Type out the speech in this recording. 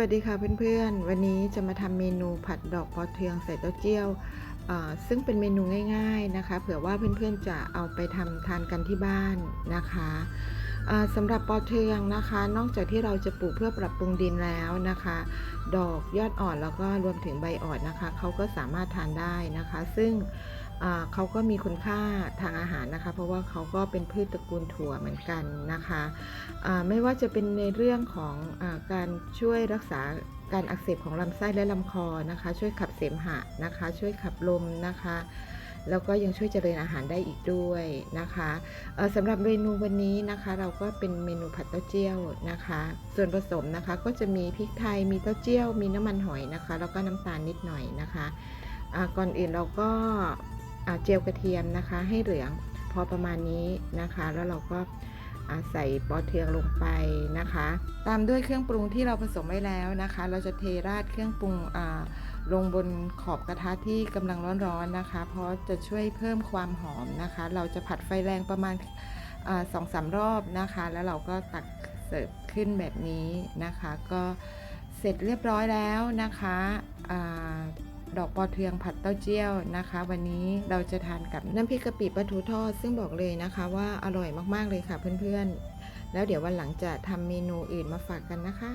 วัสดีค่ะเพื่อนๆ วันนี้จะมาทำเมนูผัดดอกปอเทืองใส่เต้าเจี้ยวอ่าซึ่งเป็นเมนูง่าย ๆนะคะ เผื่อว่าเพื่อนๆจะเอาไปทำทานกันที่บ้านนะคะสำหรับปอเทืองนะคะ นอกจากที่เราจะปลูกเพื่อปรับปรุงดินแล้วนะคะ ดอกยอดอ่อนแล้วก็รวมถึงใบอ่อนนะคะเขาก็สามารถทานได้นะคะ ซึ่ง เขาก็มีคุณค่าทางอาหารนะคะ เพราะว่าเขาก็เป็นพืชตระกูลถั่วเหมือนกันนะคะไม่ว่าจะเป็นในเรื่องของอการช่วยรักษาการอักเสบของลำไส้และลำคอนะคะ ช่วยขับเสมหะนะคะ ช่วยขับลมนะคะแล้วก็ยังช่วยเจริญอาหารได้อีกด้วยนะคะสำหรับเมนูวันนี้นะคะ เราก็เป็นเมนูผัดเต้าเจี้ยวนะคะ ส่วนผสมนะคะก็จะมีพริกไทยมีเต้าเจี้ยว มีน้ำมันหอยนะคะ แล้วก็น้ำตาลนิดหน่อยนะคะก่อนอื่นเราก็ เจียวกระเทียมนะคะ ให้เหลืองพอประมาณนี้นะคะ แล้วเราก็ใส่ปอเทืองลงไปนะคะ ตามด้วยเครื่องปรุงที่เราผสมไว้แล้วนะคะ เราจะเทราดเครื่องปรุงลงบนขอบกระทะที่กำลังร้อนๆนะคะ เพราะจะช่วยเพิ่มความหอมนะคะ เราจะผัดไฟแรงประมาณสองสามรอบนะคะ แล้วเราก็ตักเสิร์ฟขึ้นแบบนี้นะคะ ก็เสร็จเรียบร้อยแล้วนะคะ ดอกปอเทืองผัดเต้าเจี้ยวนะคะ วันนี้เราจะทานกับน้ำพริกกะปิปลาทูทอด ซึ่งบอกเลยนะคะว่าอร่อยมากๆเลยค่ะเพื่อนๆ แล้วเดี๋ยววันหลังจะทำเมนูอื่นมาฝากกันนะคะ